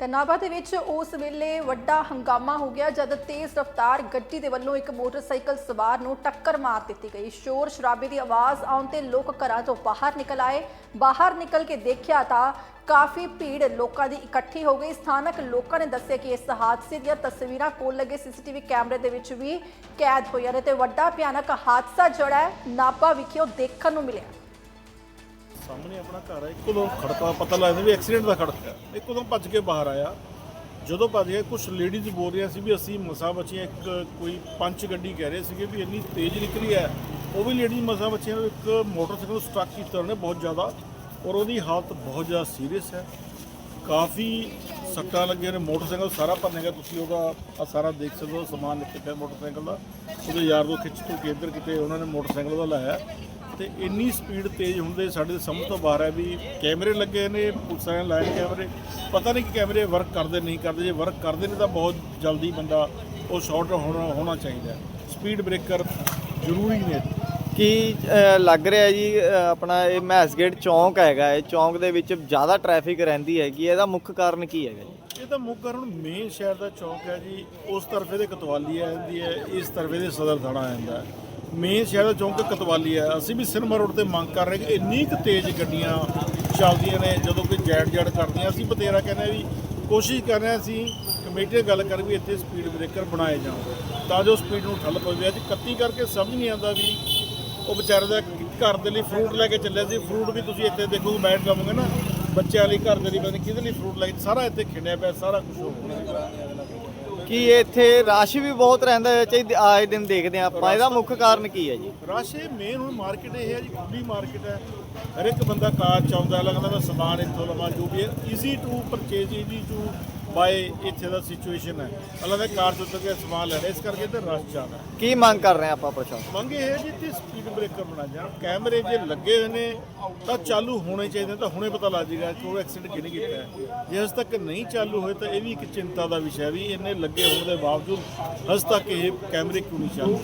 ਕਨਾਬਾ ਦੇ ਵਿੱਚ ਉਸ ਵੇਲੇ ਵੱਡਾ ਹੰਗਾਮਾ ਹੋ ਗਿਆ ਜਦ ਤੇਜ਼ ਰਫ਼ਤਾਰ ਗੱਡੀ ਦੇ ਵੱਲੋਂ ਇੱਕ ਮੋਟਰਸਾਈਕਲ ਸਵਾਰ ਨੂੰ ਟੱਕਰ ਮਾਰ ਦਿੱਤੀ ਗਈ। ਸ਼ੋਰ ਸ਼ਰਾਬੇ ਦੀ ਆਵਾਜ਼ ਆਉਣ ਤੇ ਲੋਕ ਘਰਾਂ ਤੋਂ ਬਾਹਰ ਨਿਕਲ ਆਏ। ਬਾਹਰ ਨਿਕਲ ਕੇ ਦੇਖਿਆ ਤਾਂ ਕਾਫੀ ਭੀੜ ਲੋਕਾਂ ਦੀ ਇਕੱਠੀ ਹੋ ਗਈ। ਸਥਾਨਕ ਲੋਕਾਂ ਨੇ ਦੱਸਿਆ ਕਿ ਇਸ ਹਾਦਸੇ ਦੀਆਂ ਤਸਵੀਰਾਂ ਕੋਲ ਲੱਗੇ ਸੀਸੀਟੀਵੀ ਕੈਮਰੇ ਦੇ ਵਿੱਚ ਵੀ ਕੈਦ ਹੋਈਆਂ ਨੇ ਤੇ ਵੱਡਾ ਭਿਆਨਕ ਹਾਦਸਾ ਜਿਹੜਾ ਹੈ, ਨਾਭਾ ਵਿਖੇ ਉਹ ਦੇਖਣ ਨੂੰ ਮਿਲਿਆ। ਸਾਹਮਣੇ ਆਪਣਾ ਘਰ ਹੈ ਇੱਕੋ ਦਮ ਖੜਕਾ, ਪਤਾ ਲੱਗਦਾ ਵੀ ਐਕਸੀਡੈਂਟ ਦਾ ਖੜਕਾ। ਇੱਕੋ ਦਮ ਭੱਜ ਕੇ ਬਾਹਰ ਆਇਆ। ਜਦੋਂ ਭੱਜ ਗਿਆ ਕੁਝ ਲੇਡੀਜ਼ ਬੋਲ ਰਹੀਆਂ ਸੀ ਵੀ ਅਸੀਂ ਮਸਾ ਬਚੀਆਂ, ਇੱਕ ਕੋਈ ਪੰਚ ਗੱਡੀ ਕਹਿ ਰਹੇ ਸੀਗੇ ਵੀ ਇੰਨੀ ਤੇਜ਼ ਨਿਕਲੀ ਹੈ। ਉਹ ਵੀ ਲੇਡੀਜ਼ ਮਸਾ ਬਚੀਆਂ ਨੂੰ ਇੱਕ ਮੋਟਰਸਾਈਕਲ ਸਟ੍ਰੱਕ ਕੀਤਾ ਉਹਨੇ ਬਹੁਤ ਜ਼ਿਆਦਾ ਔਰ ਉਹਦੀ ਹਾਲਤ ਬਹੁਤ ਜ਼ਿਆਦਾ ਸੀਰੀਅਸ ਹੈ। ਕਾਫੀ ਸੱਟਾਂ ਲੱਗੀਆਂ ਨੇ ਮੋਟਰਸਾਈਕਲ ਸਾਰਾ ਭੰਨੇਗਾ ਤੁਸੀਂ ਉਹਦਾ ਆ ਸਾਰਾ ਦੇਖ ਸਕਦੇ ਹੋ, ਸਮਾਨ ਲਿਖ ਪਿਆ ਮੋਟਰਸਾਈਕਲ ਦਾ। ਉਹਦੇ ਯਾਰ ਦੋ ਖਿੱਚ ਤੋਂ ਕੇ ਇੱਧਰ ਕਿਤੇ, ਉਹਨਾਂ ਨੇ ਮੋਟਰਸਾਈਕਲ ਦਾ ਲਾਇਆ। ਤੇ ਇੰਨੀ ਸਪੀਡ ਤੇਜ਼ ਹੁੰਦੇ ਸਾਡੇ ਸਮਝ ਤੋਂ ਬਾਹਰ ਹੈ ਵੀ ਕੈਮਰੇ ਲੱਗੇ ਨੇ ਪੁਲਿਸਾਂ ਨੇ ਲਾਏ ਕੈਮਰੇ। ਪਤਾ ਨਹੀਂ ਕਿ ਕੈਮਰੇ ਵਰਕ ਕਰਦੇ ਨਹੀਂ ਕਰਦੇ। ਜੇ ਵਰਕ ਕਰਦੇ ਨੇ ਤਾਂ ਬਹੁਤ ਜਲਦੀ ਬੰਦਾ ਉਹ ਸ਼ਾਰਟ ਹੋਣਾ ਹੋਣਾ ਚਾਹੀਦਾ ਸਪੀਡ ਬ੍ਰੇਕਰ ਜ਼ਰੂਰੀ ਨੇ। ਕੀ ਲੱਗ ਰਿਹਾ ਜੀ ਆਪਣਾ ਇਹ ਮੈਸਗੇਟ ਚੌਂਕ ਹੈਗਾ ਇਹ ਚੌਂਕ ਦੇ ਵਿੱਚ ਜ਼ਿਆਦਾ ਟ੍ਰੈਫਿਕ ਰਹਿੰਦੀ ਹੈਗੀ ਇਹਦਾ ਮੁੱਖ ਕਾਰਨ ਕੀ ਹੈਗਾ ਜੀ? ਇਹ ਤਾਂ ਮੁੱਖ ਕਾਰਨ ਮੇਨ ਸ਼ਹਿਰ ਦਾ ਚੌਕ ਹੈ ਜੀ ਉਸ ਤਰਫੇ ਦੇ ਕਤਵਾਲੀ ਆ ਜਾਂਦੀ ਹੈ ਇਸ ਤਰਫੇ ਦੇ ਸਦਰ ਥਾਣਾ ਆ ਜਾਂਦਾ ਹੈ। ਮੇਨ ਸ਼ਹਿਰ ਦਾ ਚੌਂਕ ਕਤਵਾਲੀ ਹੈ। ਅਸੀਂ ਵੀ ਸਿਨੇਮਾ ਰੋਡ ਤੇ ਮੰਗ ਕਰ ਰਹੇ ਕਿ ਇੰਨੀ ਕੁ ਤੇਜ਼ ਗੱਡੀਆਂ ਚੱਲਦੀਆਂ ਨੇ, ਜਦੋਂ ਕੋਈ ਜੈੜ ਜੜ ਕਰਦੀਆਂ ਅਸੀਂ ਬਤੇਰਾ ਕਹਿੰਦੇ ਹਾਂ ਵੀ ਕੋਸ਼ਿਸ਼ ਕਰ ਰਹੇ ਹਾਂ ਅਸੀਂ ਕਮੇਟੀ ਨਾਲ ਗੱਲ ਕਰ ਵੀ ਇੱਥੇ ਸਪੀਡ ਬ੍ਰੇਕਰ ਬਣਾਏ ਜਾਣ। ਤਾਂ ਜੋ ਸਪੀਡ ਨੂੰ ਠੱਲ ਪਵੇ। ਅੱਜ 31 ਕਰਕੇ ਸਮਝ ਨਹੀਂ ਆਉਂਦਾ ਵੀ ਉਹ ਵਿਚਾਰੇ ਦਾ ਘਰ ਦੇ ਲਈ ਫਰੂਟ ਲੈ ਕੇ ਚੱਲਿਆ ਸੀ। ਫਰੂਟ ਵੀ ਤੁਸੀਂ ਇੱਥੇ ਦੇਖੋਗੇ ਬੈਠ ਜਾਵੋਗੇ ਨਾ, ਬੱਚਿਆਂ ਲਈ, ਘਰ ਦੇ ਲਈ, ਪਤਾ ਨਹੀਂ ਕਿਹਦੇ ਲਈ ਫਰੂਟ ਲੈ ਕੇ ਸਾਰਾ ਇੱਥੇ ਖਿੰਡਿਆ ਪਿਆ, ਸਾਰਾ ਕੁਝ ਹੋ ਗਿਆ। ਕੀ ਇੱਥੇ ਰਸ਼ ਵੀ ਬਹੁਤ ਰਹਿੰਦਾ ਹੈ, ਚਾਹੀ ਆਏ ਦਿਨ ਦੇਖਦੇ ਹਾਂ ਆਪਾਂ। ਇਹਦਾ ਮੁੱਖ ਕਾਰਨ ਕੀ ਹੈ ਜੀ? ਰਸ਼ ਇਹ ਮੇਨ ਹੁਣ ਮਾਰਕੀਟ ਇਹ ਹੈ ਜੀ, ਖੁੱਲੀ ਮਾਰਕੀਟ ਹੈ। ਹਰ ਇੱਕ ਬੰਦਾ ਕਾਰ ਚਾਹੁੰਦਾ ਲੱਗਦਾ ਮੈਂ ਸਮਾਨ ਇੱਥੋਂ ਲਵਾਂ ਜੋ ਵੀ ਹੈ। Easy to purchase easy to buy ਇੱਥੇ ਦਾ ਸਿਚੁਏਸ਼ਨ ਹੈ। ਅਲੱਗ ਕਾਰ ਉੱਤਰ ਕੇ ਸਮਾਨ ਲੈਣਾ ਇਸ ਕਰਕੇ ਤੇ ਰਸ਼ ਜ਼ਿਆਦਾ ਕੀ ਮੰਗ ਕਰ ਰਹੇ ਆਪਾਂ ਪ੍ਰਸ਼ਾਸਨ ਮੰਗ ਇਹ ਹੈ ਜੀ ਇੱਥੇ ਸਪੀਡ ਬ੍ਰੇਕਰ ਬਣਾ ਜਾਣ ਕੈਮਰੇ ਜੇ ਲੱਗੇ ਹੋਏ ਨੇ ਤਾਂ ਚਾਲੂ ਹੋਣੇ ਚਾਹੀਦੇ ਤਾਂ ਹੁਣੇ ਪਤਾ ਲੱਗ ਜਾਏਗਾ ਕਿ ਉਹ ਐਕਸੀਡੈਂਟ ਕਿਹਨੇ ਕੀਤਾ ਹੈ। ਜੇ ਹਜੇ ਤੱਕ ਨਹੀਂ ਚਾਲੂ ਹੋਏ ਤਾਂ ਇਹ ਵੀ ਇੱਕ ਚਿੰਤਾ ਦਾ ਵਿਸ਼ਾ ਹੈ ਵੀ ਇੰਨੇ ਲੱਗੇ ਹੋਣ ਦੇ ਬਾਵਜੂਦ ਹਜੇ ਤੱਕ ਇਹ ਕੈਮਰੇ ਕਿਉਂ ਨਹੀਂ ਚੱਲ?